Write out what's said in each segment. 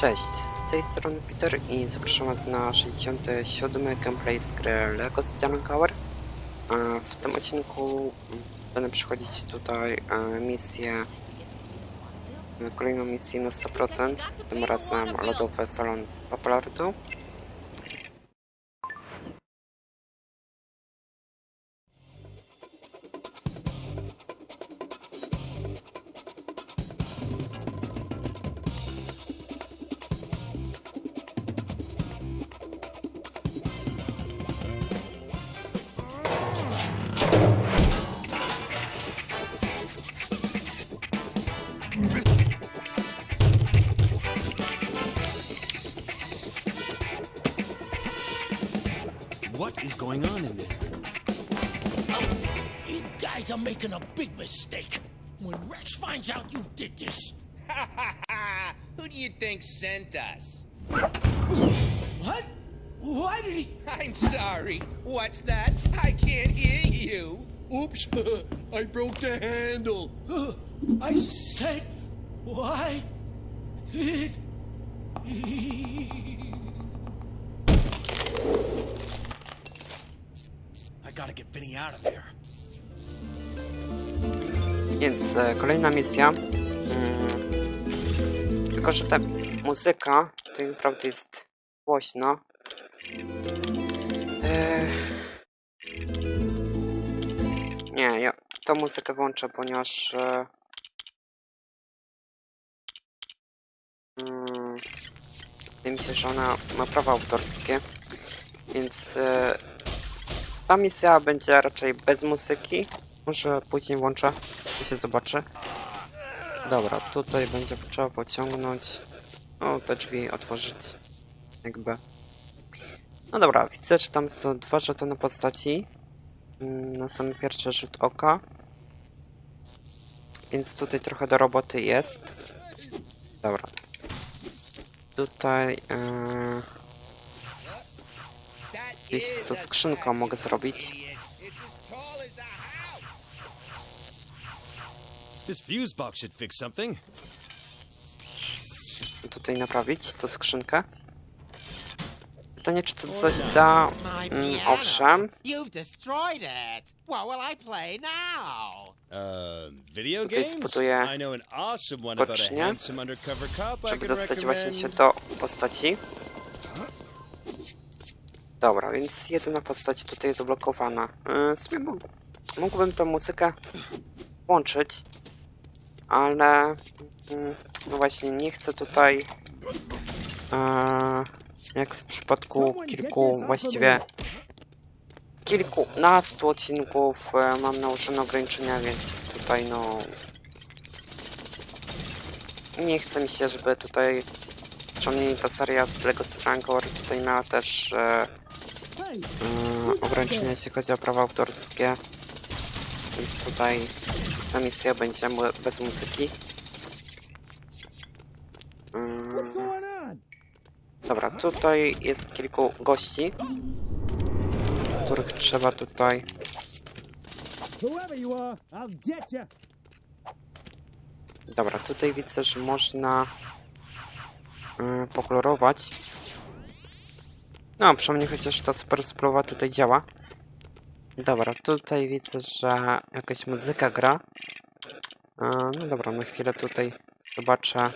Cześć, z tej strony Peter i zapraszam Was na 67. gameplay z gry LEGO Tower. W tym odcinku będę przechodzić tutaj e, misję, e, kolejną misję na 100%, tym razem lodowy salon Papalardu. Is going on in there? Oh, You guys are making a big mistake. When Rex finds out you did this. Who do you think sent us? What? Why did he? I'm sorry. What's that? I can't hear you. Oops, I broke the handle. I said, why did he? Więc e, kolejna misja. Mm, tylko, że ta muzyka to naprawdę jest głośno. E, nie, ja tą muzykę włączę, ponieważ e, mm, wydaje mi się, że ona ma prawa autorskie, więc e, ta misja będzie raczej bez muzyki. Może później włączę, to się zobaczy. Dobra, tutaj będzie trzeba pociągnąć. O, te drzwi otworzyć. Jakby. No dobra, widzę, że tam są dwa żetony postaci. Mm, Na sam pierwszy rzut oka. Więc tutaj trochę do roboty jest. Dobra. Tutaj... Yy, Is to skrzynką mogę zrobić. This fuse box should fix something. tutaj naprawić tą skrzynkę. Pytanie, czy to coś da? Mm, owszem. You've destroyed it. What will I play now? Uh, video Tutaj games? bocznie, I żeby dostać właśnie się do postaci. Dobra, więc jedyna postać tutaj jest zablokowana. Yy, w sumie mógł, mógłbym tą muzykę włączyć, ale mm, no właśnie nie chcę tutaj yy, jak w przypadku kilku właściwie kilkunastu odcinków e, mam nałożone ograniczenia, więc tutaj no nie chce mi się, żeby tutaj przynajmniej ta seria z Lego Strangor tutaj miała też e, mm, ograniczenia jeśli chodzi o prawa autorskie. Więc tutaj ta misja będzie mu bez muzyki. Mm, Dobra, tutaj jest kilku gości których trzeba tutaj. Dobra, tutaj widzę, że można yy, pokolorować. No, przynajmniej chociaż ta super spluwa tutaj działa. Dobra, tutaj widzę, że jakaś muzyka gra. No dobra, na chwilę tutaj zobaczę.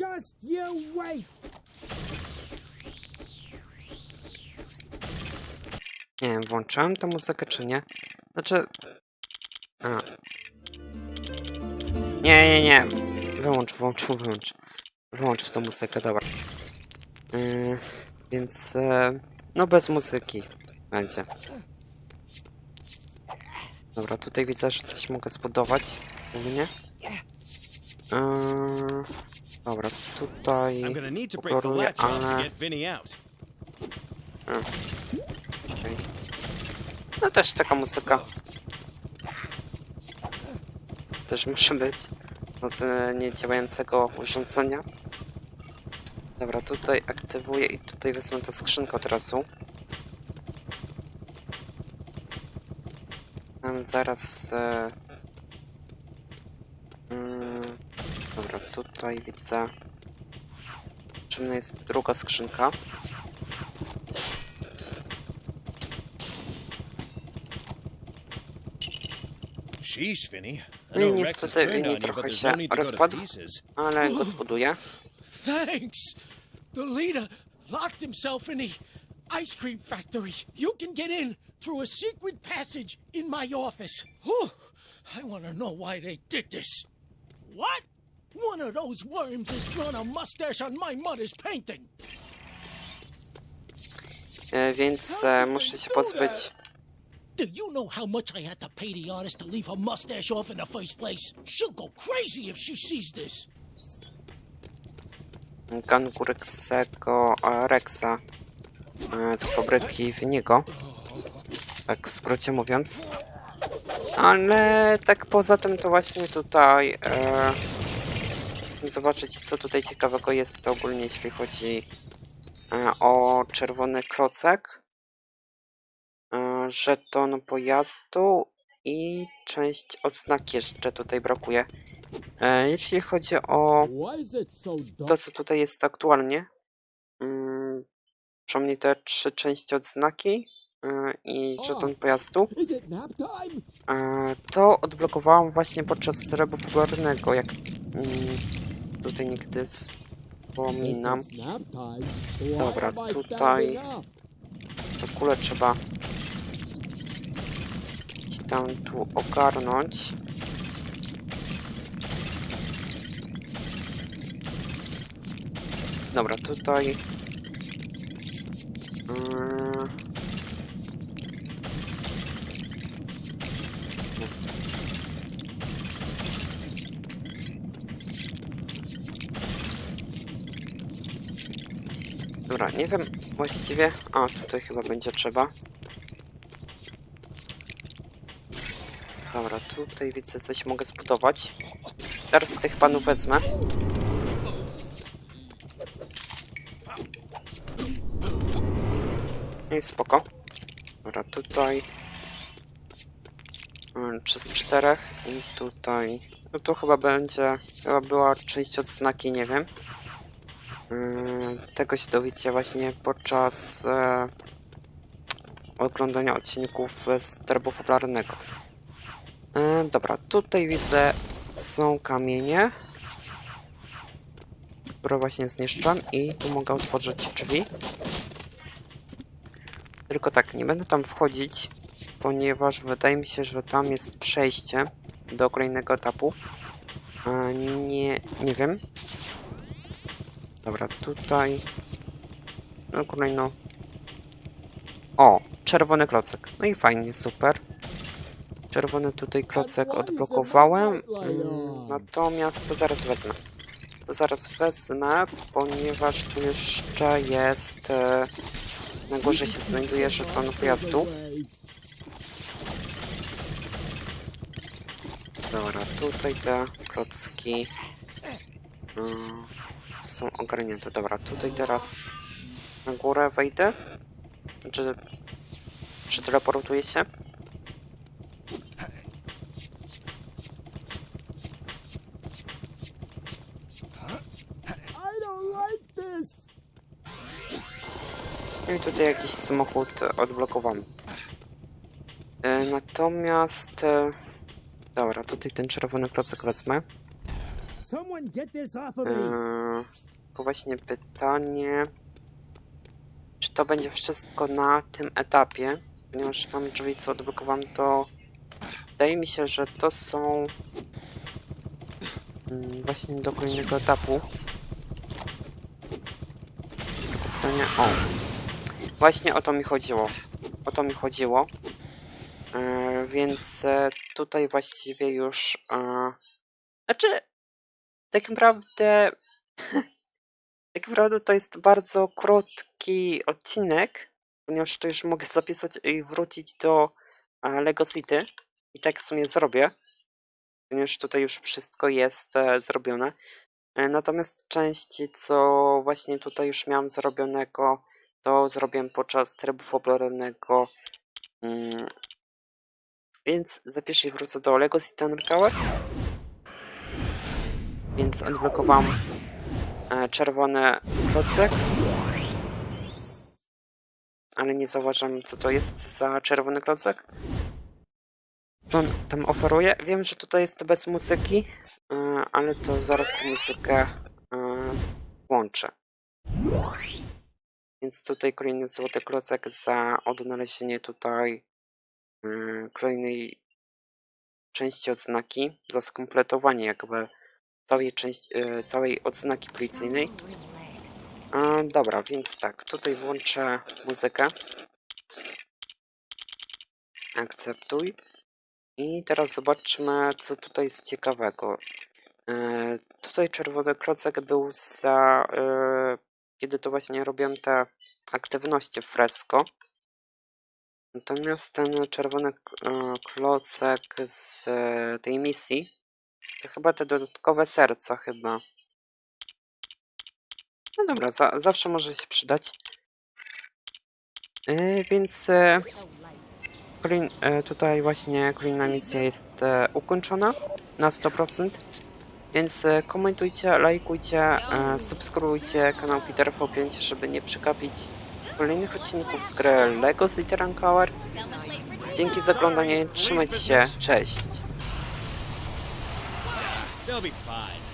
Just you wait. Nie wiem, włączyłem tę muzykę czy nie? Znaczy... A. Nie, nie, nie. Wyłącz, wyłącz, wyłącz. Wyłączysz tą muzykę, dobra. Yy, więc... Yy, no bez muzyki będzie. Dobra, tutaj widzę, że coś mogę zbudować. Głównie. Yy, dobra, tutaj... To ale... Okej. No też taka muzyka. Też musi być od e, niedziałającego urządzenia. Dobra, tutaj aktywuję i tutaj wezmę tę skrzynkę od razu. Mam zaraz... E, mm, tutaj widzę. Czym jest druga skrzynka? No i niestety you, trochę się no to to rozpadł. Ale go zbuduje. Thanks. The leader locked himself in the ice cream factory. You can get in through a secret passage in my office. Whew. I want to know why they did this. What? One of those worms has drawn a mustache on my mother's painting. E, więc e, muszę się pozbyć. Do you know how much I had to pay the artist to leave her mustache off in the first place? She'll go crazy if she sees this. Gangurexego e, Rexa e, z fabryki Winiego. Tak w skrócie mówiąc. Ale tak poza tym to właśnie tutaj e, zobaczyć co tutaj ciekawego jest ogólnie jeśli chodzi e, o czerwony klocek. E, żeton pojazdu i część odznaki jeszcze tutaj brakuje. E, jeśli chodzi o to, co tutaj jest aktualnie, mm, przynajmniej te trzy części odznaki y, i żeton pojazdu, nap time? e, to odblokowałam właśnie podczas trybu popularnego, jak mm, tutaj nigdy wspominam. Dobra, tutaj-? To kulę trzeba tam tu ogarnąć. Dobra, tutaj... Yy... Dobra, nie wiem właściwie... A, tutaj chyba będzie trzeba. Dobra, tutaj widzę coś mogę zbudować. Teraz tych panów wezmę. No i spoko. Dobra, tutaj... Mm, Przez czterech i tutaj... No to chyba będzie... Chyba była część odznaki, nie wiem. Yy, Tego się dowiecie właśnie podczas e, oglądania odcinków z trybu popularnego. E, dobra, tutaj widzę są kamienie, które właśnie zniszczam i tu mogę otworzyć drzwi. Tylko tak, nie będę tam wchodzić, ponieważ wydaje mi się, że tam jest przejście do kolejnego etapu. E, nie, nie wiem. Dobra, tutaj. No kolejno. O, czerwony klocek. No i fajnie, super. Czerwony tutaj klocek odblokowałem. Mm, Natomiast to zaraz wezmę. To zaraz wezmę, ponieważ tu jeszcze jest. e, Na górze się znajduje żeton pojazdu. Dobra, tutaj te klocki mm, są ogarnięte. Dobra, tutaj teraz na górę wejdę. Czy, czy teleportuję się? I don't like this. No i tutaj jakiś samochód odblokowany. E, natomiast... E, dobra, tutaj ten czerwony klocek wezmę. E, tylko właśnie pytanie... Czy to będzie wszystko na tym etapie? Ponieważ tam drzwi co odblokowałem to... Wydaje mi się, że to są... mm, Właśnie do kolejnego etapu. Pytanie... O! Właśnie o to mi chodziło. O to mi chodziło. E, więc e, tutaj właściwie już. E, znaczy, tak naprawdę. tak naprawdę to jest bardzo krótki odcinek, ponieważ to już mogę zapisać i wrócić do e, Lego City. I tak w sumie zrobię, ponieważ tutaj już wszystko jest e, zrobione. E, natomiast części, co właśnie tutaj już miałem zrobionego, to zrobiłem podczas trybu popularnego. Mm. Więc za pierwszy wrócę do Lego City Undercover. Więc odblokowałam e, czerwony klocek. Ale nie zauważam, co to jest za czerwony klocek. Co on tam oferuje? Wiem, że tutaj jest bez muzyki, e, ale to zaraz tę muzykę e, włączę. Więc tutaj kolejny złoty klocek za odnalezienie tutaj e, kolejnej części odznaki, za skompletowanie jakby całej, części, e, całej odznaki policyjnej. E, dobra, więc tak, tutaj włączę muzykę. Akceptuj. I teraz zobaczmy, co tutaj jest ciekawego. E, tutaj czerwony klocek był za... E, kiedy to właśnie robiłem te aktywności w fresco. Natomiast ten czerwony e, klocek z e, tej misji to chyba te dodatkowe serca chyba. No dobra, za, zawsze może się przydać. E, więc e, tutaj właśnie kolejna misja jest e, ukończona na 100%. Więc e, komentujcie, lajkujcie, e, subskrybujcie kanał Peter Po5, żeby nie przegapić kolejnych odcinków z gry LEGO City Rankower. Dzięki za oglądanie, trzymajcie się, cześć! They'll be fine.